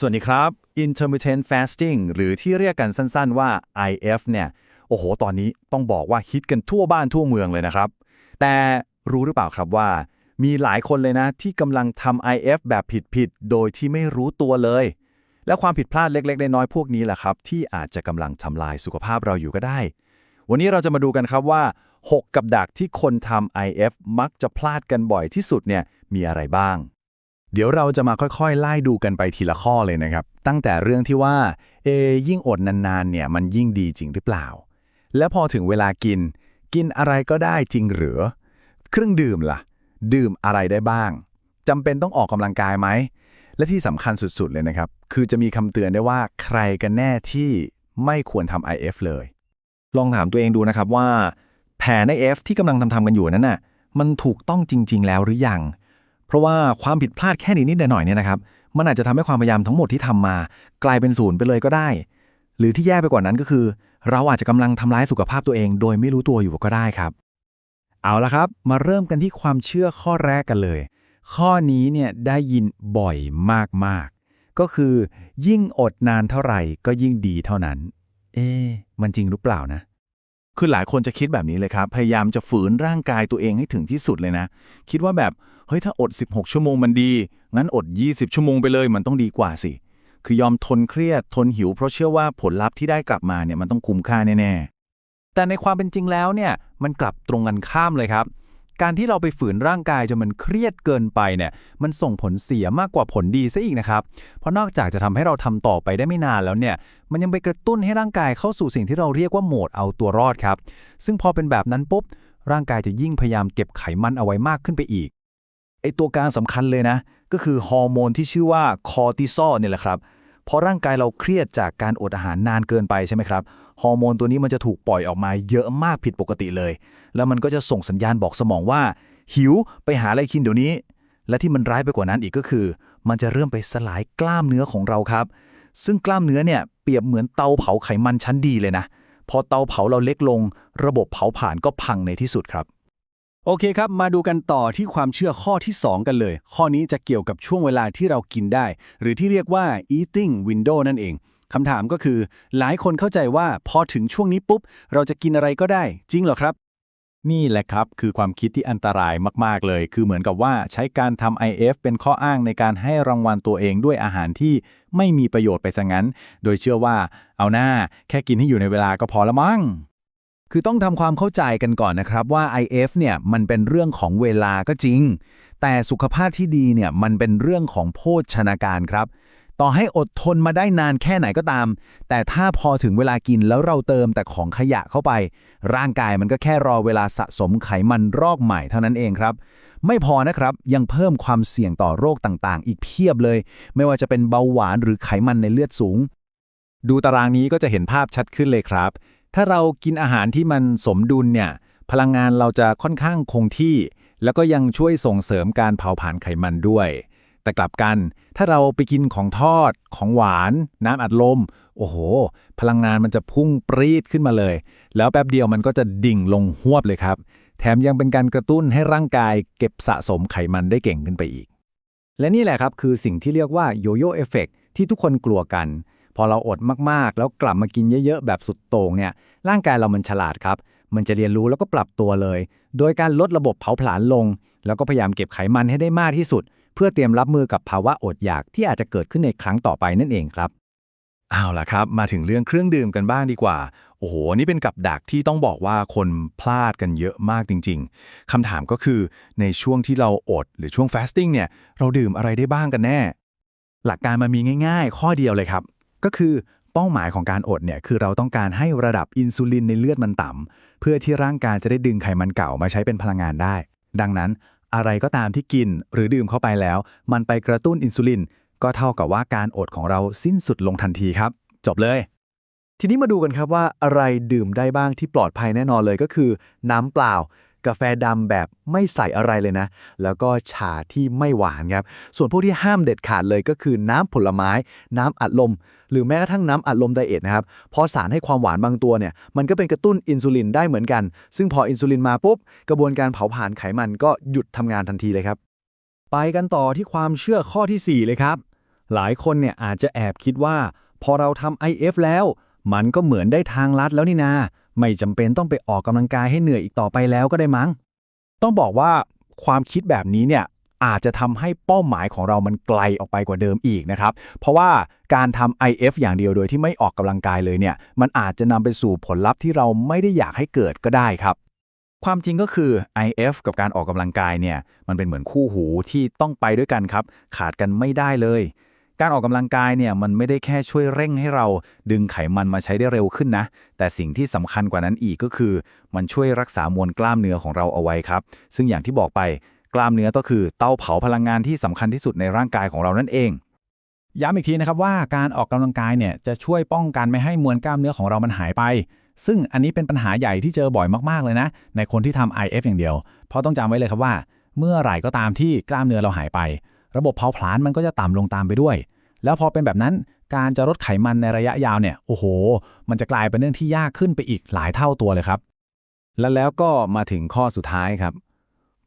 สวัสดีครับ intermittent fasting หรือที่เรียกกันสั้นๆว่า IF เนี่ย โอ้โห ตอนนี้ต้องบอกว่าฮิตกันทั่วบ้านทั่วเมืองเลยนะครับ แต่รู้หรือเปล่าครับว่า มีหลายคนเลยนะ ที่กำลังทำ IF แบบผิดๆ โดยที่ไม่รู้ตัวเลย และความผิดพลาดเล็กๆ น้อยๆ พวกนี้แหละครับ ที่อาจจะกำลังทำลายสุขภาพเราอยู่ก็ได้ วันนี้เราจะมาดูกันครับว่า 6 กับดักที่คนทำ IF มักจะพลาดกันบ่อยที่สุดเนี่ยมีอะไรบ้าง เดี๋ยวเราจะมาค่อยๆ ไล่ดูกันไปทีละข้อเลยนะครับ ตั้งแต่เรื่องที่ว่า เอ ยิ่งอดนานๆ เนี่ย มันยิ่งดีจริงหรือเปล่า แล้วพอถึงเวลากิน กินอะไรก็ได้จริงหรือ เครื่องดื่มล่ะ ดื่มอะไรได้บ้างจำเป็นต้องออกกำลังกายไหม และที่สำคัญสุดๆ เลยนะครับ คือจะมีคำเตือนได้ว่าใครกันแน่ที่ไม่ควรทำ IF เลย ลองถามตัวเองดูนะครับว่า แผน IF ที่กำลังทำทำกันอยู่นั้นน่ะ มันถูกต้องจริง ๆ แล้วหรือยัง ราะว่าความผิดพลาดแค่นี้นิดหน่อยเนี่ยนะครับ มันอาจจะทำให้ความพยายามทั้งหมดที่ทำมา กลายเป็นศูนย์ไปเลยก็ได้ หรือที่แย่ไปกว่านั้นก็คือ เราอาจจะกำลังทำร้ายสุขภาพตัวเอง โดยไม่รู้ตัวอยู่ก็ได้ครับ เอาละครับ มาเริ่มกันที่ความเชื่อข้อแรกกันเลย ข้อนี้เนี่ยได้ยินบ่อยมากๆ ก็คือ ยิ่งอดนานเท่าไหร่ก็ยิ่งดีเท่านั้น เอ๊ะมันจริงหรือเปล่านะ คือหลายคนจะคิดแบบนี้เลยครับ พยายามจะฝืนร่างกายตัวเองให้ถึงที่สุดเลยนะ คิดว่าแบบ เฮ้ย ถ้าอด 16 ชั่วโมงมันดี งั้นอด 20 ชั่วโมงไปเลยมันต้องดีกว่าสิ คือยอมทนเครียดทนหิว เพราะเชื่อว่าผลลัพธ์ที่ได้กลับมาเนี่ยมันต้องคุ้มค่าแน่แต่ในความเป็นจริงแล้วเนี่ยมันกลับตรงกันข้ามเลยครับ การที่เราไปฝืนร่างกายจนมันเครียดเกินไปเนี่ย มันส่งผลเสียมากกว่าผลดีซะอีกนะครับ เพราะนอกจากจะทำให้เราทำต่อไปได้ไม่นานแล้วเนี่ย มันยังไปกระตุ้นให้ร่างกายเข้าสู่สิ่งที่เราเรียกว่าโหมดเอาตัวรอดครับ ซึ่งพอเป็นแบบนั้นปุ๊บ ร่างกายจะยิ่งพยายามเก็บไขมันเอาไว้มากขึ้นไปอีก ไอตัวการสำคัญเลยนะ ก็คือฮอร์โมนที่ชื่อว่าคอร์ติซอลเนี่ยแหละครับ พอร่างกายเราเครียดจากการอดอาหารนานเกินไปใช่ไหมครับ ฮอร์โมนตัวนี้มันจะถูกปล่อยออกมาเยอะมากผิดปกติเลย แล้วมันก็จะส่งสัญญาณบอกสมองว่า หิวไปหาอะไรกินเดี๋ยวนี้ และที่มันร้ายไปกว่านั้นอีกก็คือ มันจะเริ่มไปสลายกล้ามเนื้อของเราครับ ซึ่งกล้ามเนื้อเนี่ยเปรียบเหมือนเตาเผาไขมันชั้นดีเลยนะพอเตาเผาเราเล็กลง ระบบเผาผลาญก็พังในที่สุดครับ โอเคครับ มาดูกันต่อที่ความเชื่อข้อที่ 2 กันเลย ข้อนี้จะเกี่ยวกับช่วงเวลาที่เรากินได้ หรือที่เรียกว่า eating window นั่นเอง คำถามก็คือ หลายคนเข้าใจว่าพอถึงช่วงนี้ปุ๊บ เราจะกินอะไรก็ได้ จริงเหรอครับ นี่แหละครับ คือความคิดที่อันตรายมาก ๆ เลย คือเหมือนกับว่าใช้การทำ IF เป็นข้ออ้างในการให้รางวัลตัวเองด้วยอาหารที่ไม่มีประโยชน์ไปซะงั้น โดยเชื่อว่า เอาหน้า แค่กินให้อยู่ในเวลาก็พอละมั้งคือต้องทำความเข้าใจกันก่อนนะครับว่า IF เนี่ยมันเป็นเรื่องของเวลาก็จริง แต่สุขภาพที่ดีเนี่ยมันเป็นเรื่องของโภชนาการครับ ต่อให้อดทนมาได้นานแค่ไหนก็ตาม แต่ถ้าพอถึงเวลากินแล้วเราเติมแต่ของขยะเข้าไป ร่างกายมันก็แค่รอเวลาสะสมไขมันรอกใหม่เท่านั้นเองครับ ไม่พอนะครับ ยังเพิ่มความเสี่ยงต่อโรคต่างๆ อีกเพียบเลย ไม่ว่าจะเป็นเบาหวานหรือไขมันในเลือดสูง ดูตารางนี้ก็จะเห็นภาพชัดขึ้นเลยครับ ถ้าเรากินอาหารที่มันสมดุลเนี่ย พลังงานเราจะค่อนข้างคงที่ แล้วก็ยังช่วยส่งเสริมการเผาผลาญไขมันด้วย แต่กลับกัน ถ้าเราไปกินของทอด ของหวาน น้ำอัดลม โอ้โห พลังงานมันจะพุ่งปรีดขึ้นมาเลย แล้วแป๊บเดียวมันก็จะดิ่งลงหวบเลยครับ แถมยังเป็นการกระตุ้นให้ร่างกายเก็บสะสมไขมันได้เก่งขึ้นไปอีก และนี่แหละครับคือสิ่งที่เรียกว่าโยโย่เอฟเฟกที่ทุกคนกลัวกัน พอเราอดมากๆ แล้วกลับมากินเยอะๆ แบบสุดโต่งเนี่ย ร่างกายเรามันฉลาดครับ มันจะเรียนรู้แล้วก็ปรับตัวเลย โดยการลดระบบเผาผลาญลง แล้วก็พยายามเก็บไขมันให้ได้มากที่สุด เพื่อเตรียมรับมือกับภาวะอดอยากที่อาจจะเกิดขึ้นในครั้งต่อไปนั่นเองครับ เอาล่ะครับ มาถึงเรื่องเครื่องดื่มกันบ้างดีกว่า โอ้โห นี่เป็นกับดักที่ต้องบอกว่าคนพลาดกันเยอะมากจริง ๆ คำถามก็คือในช่วงที่เราอดหรือช่วงฟาสติ้งเนี่ย เราดื่มอะไรได้บ้างกันแน่ หลักการมันมีง่าย ๆ ข้อเดียวเลยครับ ก็คือเป้าหมายของการอดเนี่ยคือเราต้องการให้ระดับอินซูลินในเลือดมันต่ำเพื่อที่ร่างกายจะได้ดึงไขมันเก่ามาใช้เป็นพลังงานได้ ดังนั้น อะไรก็ตามที่กินหรือดื่มเข้าไปแล้ว มันไปกระตุ้นอินซูลิน ก็เท่ากับว่าการอดของเราสิ้นสุดลงทันทีครับ จบเลย ทีนี้มาดูกันครับว่าอะไรดื่มได้บ้างที่ปลอดภัยแน่นอนเลยก็คือ น้ำเปล่า กาแฟดำแบบไม่ใส่อะไรเลยนะ แล้วก็ชาที่ไม่หวานครับ ส่วนพวกที่ห้ามเด็ดขาดเลยก็คือน้ำผลไม้ น้ำอัดลม หรือแม้กระทั่งน้ำอัดลมไดเอทนะครับพอสารให้ความหวานบางตัวเนี่ย มันก็เป็นกระตุ้นอินซูลินได้เหมือนกัน ซึ่งพออินซูลินมาปุ๊บ กระบวนการเผาผลาญไขมันก็หยุดทำงานทันทีเลยครับ ไปกันต่อที่ความเชื่อข้อทีสี่4 เลยครับ หลายคนเนี่ยอาจจะแอบคิดว่า พอเราทำ IF แล้ว มันก็เหมือนได้ทางลัดแล้วนี่นา ไม่จำเป็นต้องไปออกกำลังกายให้เหนื่อยอีกต่อไปแล้วก็ได้มั้ง ต้องบอกว่าความคิดแบบนี้เนี่ยอาจจะทำให้เป้าหมายของเรามันไกลออกไปกว่าเดิมอีกนะครับ เพราะว่าการทำ IF อย่างเดียวโดยที่ไม่ออกกำลังกายเลยเนี่ย มันอาจจะนำไปสู่ผลลัพธ์ที่เราไม่ได้อยากให้เกิดก็ได้ครับ ความจริงก็คือ IF กับการออกกำลังกายเนี่ย มันเป็นเหมือนคู่หูที่ต้องไปด้วยกันครับ ขาดกันไม่ได้เลย การออกกำลังกายเนี่ยมันไม่ได้แค่ช่วยเร่งให้เราดึงไขมันมาใช้ได้เร็วขึ้นนะ แต่สิ่งที่สำคัญกว่านั้นอีกก็คือ มันช่วยรักษามวลกล้ามเนื้อของเราเอาไว้ครับ ซึ่งอย่างที่บอกไปกล้ามเนื้อก็คือเตาเผาพลังงานที่สำคัญที่สุดในร่างกายของเรานั่นเอง ย้ำอีกทีนะครับว่าการออกกำลังกายเนี่ยจะช่วยป้องกันไม่ให้มวลกล้ามเนื้อของเรามันหายไป ซึ่งอันนี้เป็นปัญหาใหญ่ที่เจอบ่อยมากๆเลยนะ ในคนที่ทำ IF อย่างเดียว เพราะต้องจำไว้เลยครับว่า เมื่อไหร่ก็ตามที่กล้ามเนื้อเราหายไป ระบบเผาผลาญมันก็จะต่ำลงตามไปด้วย แล้วพอเป็นแบบนั้นการจะลดไขมันในระยะยาวเนี่ยโอ้โห มันจะกลายเป็นเรื่องที่ยากขึ้นไปอีกหลายเท่าตัวเลยครับ และแล้วก็มาถึงข้อสุดท้ายครับ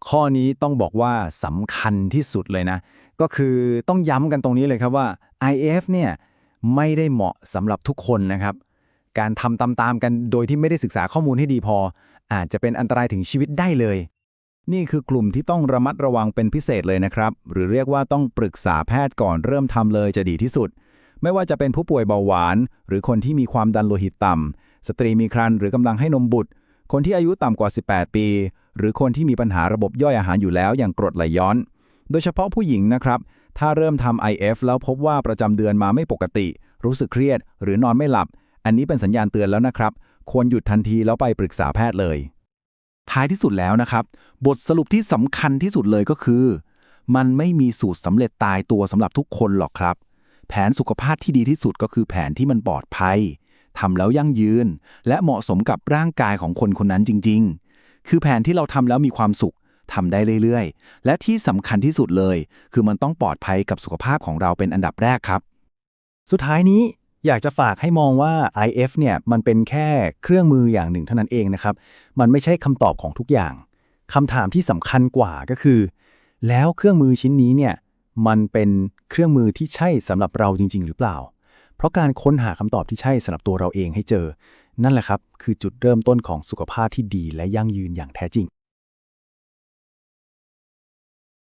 ข้อนี้ต้องบอกว่าสำคัญที่สุดเลยนะ ก็คือต้องย้ำกันตรงนี้เลยครับว่า IF เนี่ยไม่ได้เหมาะสำหรับทุกคนนะครับ การทำตามๆกันโดยที่ไม่ได้ศึกษาข้อมูลให้ดีพอ อาจจะเป็นอันตรายถึงชีวิตได้เลย นี่คือกลุ่มที่ต้องระมัดระวังเป็นพิเศษเลยนะครับ หรือเรียกว่าต้องปรึกษาแพทย์ก่อนเริ่มทำเลยจะดีที่สุด ไม่ว่าจะเป็นผู้ป่วยเบาหวาน หรือคนที่มีความดันโลหิตต่ำสตรีมีครรภ์หรือกำลังให้นมบุตร คนที่อายุต่ำกว่า 18 ปี หรือคนที่มีปัญหาระบบย่อยอาหารอยู่แล้วอย่างกรดไหลย้อน โดยเฉพาะผู้หญิงนะครับ ถ้าเริ่มทำ IF แล้วพบว่าประจำเดือนมาไม่ปกติ รู้สึกเครียด หรือนอนไม่หลับ อันนี้เป็นสัญญาณเตือนแล้วนะครับ ควรหยุดทันทีแล้วไปปรึกษาแพทย์เลย ท้ายที่สุดแล้วนะครับ บทสรุปที่สำคัญที่สุดเลยก็คือ มันไม่มีสูตรสำเร็จตายตัวสำหรับทุกคนหรอกครับ แผนสุขภาพที่ดีที่สุดก็คือแผนที่มันปลอดภัยทำแล้วยั่งยืน และเหมาะสมกับร่างกายของคนคนนั้นจริง ๆ คือแผนที่เราทำแล้วมีความสุขทำได้เรื่อยๆ และที่สำคัญที่สุดเลย คือมันต้องปลอดภัยกับสุขภาพของเราเป็นอันดับแรกครับ สุดท้ายนี้ อยากจะฝากให้มองว่า IF เนี่ยมันเป็นแค่เครื่องมืออย่างหนึ่งเท่านั้นเองนะครับ มันไม่ใช่คำตอบของทุกอย่างคำถามที่สำคัญกว่าก็คือ แล้วเครื่องมือชิ้นนี้เนี่ยมันเป็นเครื่องมือที่ใช่สำหรับเราจริง ๆ หรือเปล่า เพราะการค้นหาคำตอบที่ใช่สำหรับตัวเราเองให้เจอ นั่นแหละครับ คือจุดเริ่มต้นของสุขภาพที่ดีและยั่งยืนอย่างแท้จริง